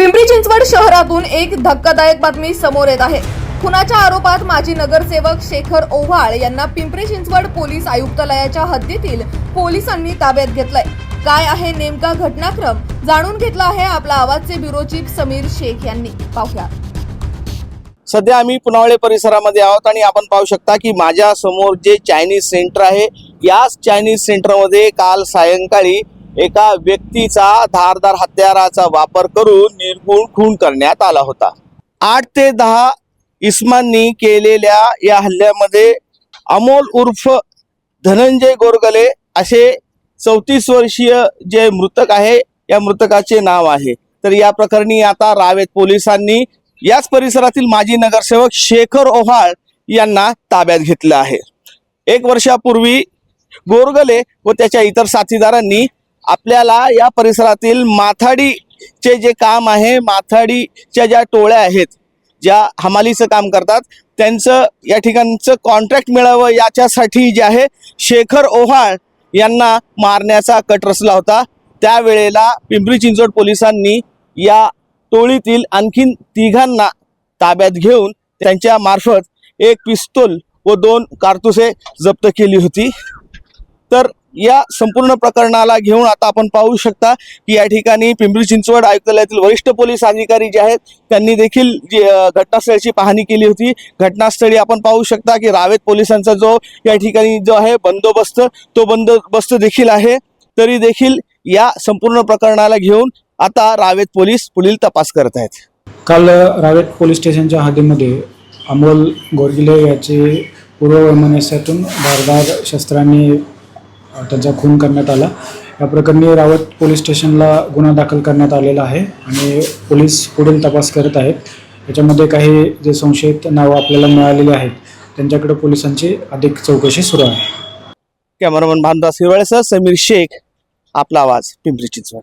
पिंपरी चिंचवड शहरातून एक धक्कादायक बातमी समोर येत आहे. खुनाच्या आरोपात माजी नगरसेवक शेखर ओव्हाळ यांना पिंपरी चिंचवड पोलीस आयुक्तालयाच्या हद्दीतील पोलिसांनी ताब्यात घेतलंय. काय आहे नेमका घटनाक्रम? जाणून घेतला आहे आपला आवाजचे ब्युरो चीफ समीर शेख यांनी. पाहूया. सध्या आम्ही पुनावळे परिसरामध्ये आहोत आणि आपण पाहू शकता की माझ्यासमोर जे चायनीज सेंटर आहे याच चायनीज सेंटरमध्ये काल सायंकाळी एका व्यक्तीचा धारदार हत्याराचा वापर करून निर्गुण खून करण्यात आला होता. आठ ते दहा इस्मांनी केलेल्या या हल्ल्यामध्ये अमोल उर्फ धनंजय गोरगले असे चौतीस वर्षीय जे मृतक आहे या मृतकाचे नाव आहे. तर या प्रकरणी आता रावेत पोलिसांनी याच परिसरातील माजी नगरसेवक शेखर ओहाळ यांना ताब्यात घेतलं आहे. एक वर्षापूर्वी गोरगले व त्याच्या इतर साथीदारांनी आपल्याला या परिसरातील माथाडीचे जे काम आहे माथाडीच्या ज्या टोळ्या आहेत ज्या हमालीचं काम करतात त्यांचं या ठिकाणचं कॉन्ट्रॅक्ट मिळावं याच्यासाठी जे आहे शेखर ओहाळ यांना मारण्याचा कट रचला होता. त्यावेळेला पिंपरी चिंचवड पोलिसांनी या टोळीतील आणखीन तिघांना ताब्यात घेऊन त्यांच्या मार्फत एक पिस्तूल व दोन कारतुसे जप्त केली होती. तर या संपूर्ण प्रकरणाला घेऊन आता आपण पाहू शकता की या ठिकाणी पिंपरी चिंचवड आयुक्तालयातील वरिष्ठ पोलीस अधिकारी जे आहेत त्यांनी देखील जी घटनास्थळाची पाहणी केली होती. घटनास्थळी आपण पाहू शकता की रावेत पोलिसांचा जो या ठिकाणी जो आहे बंदोबस्त तो बंदोबस्त देखील आहे. तरी देखील या संपूर्ण प्रकरणाला घेऊन आता रावेत पोलीस पुढील तपास करत आहेत. काल रावेत पोलीस स्टेशनच्या हद्दीमध्ये अमोल गोरगिले याचे पूर्ववैमनस्यातून धारदार शस्त्रांनी त्यांचा खून करण्यात आला. या प्रकरणी रावत पोलीस स्टेशनला गुन्हा दाखल करण्यात आलेला आहे आणि पोलीस पुढील तपास करत आहेत. याच्यामध्ये काही जे संशयित नावं आपल्याला मिळालेली आहेत त्यांच्याकडे पोलिसांची अधिक चौकशी सुरू आहे. कॅमेरामन भानदास हिरवाळेसह समीर शेख आपला आवाज पिंपरी चिंचवड.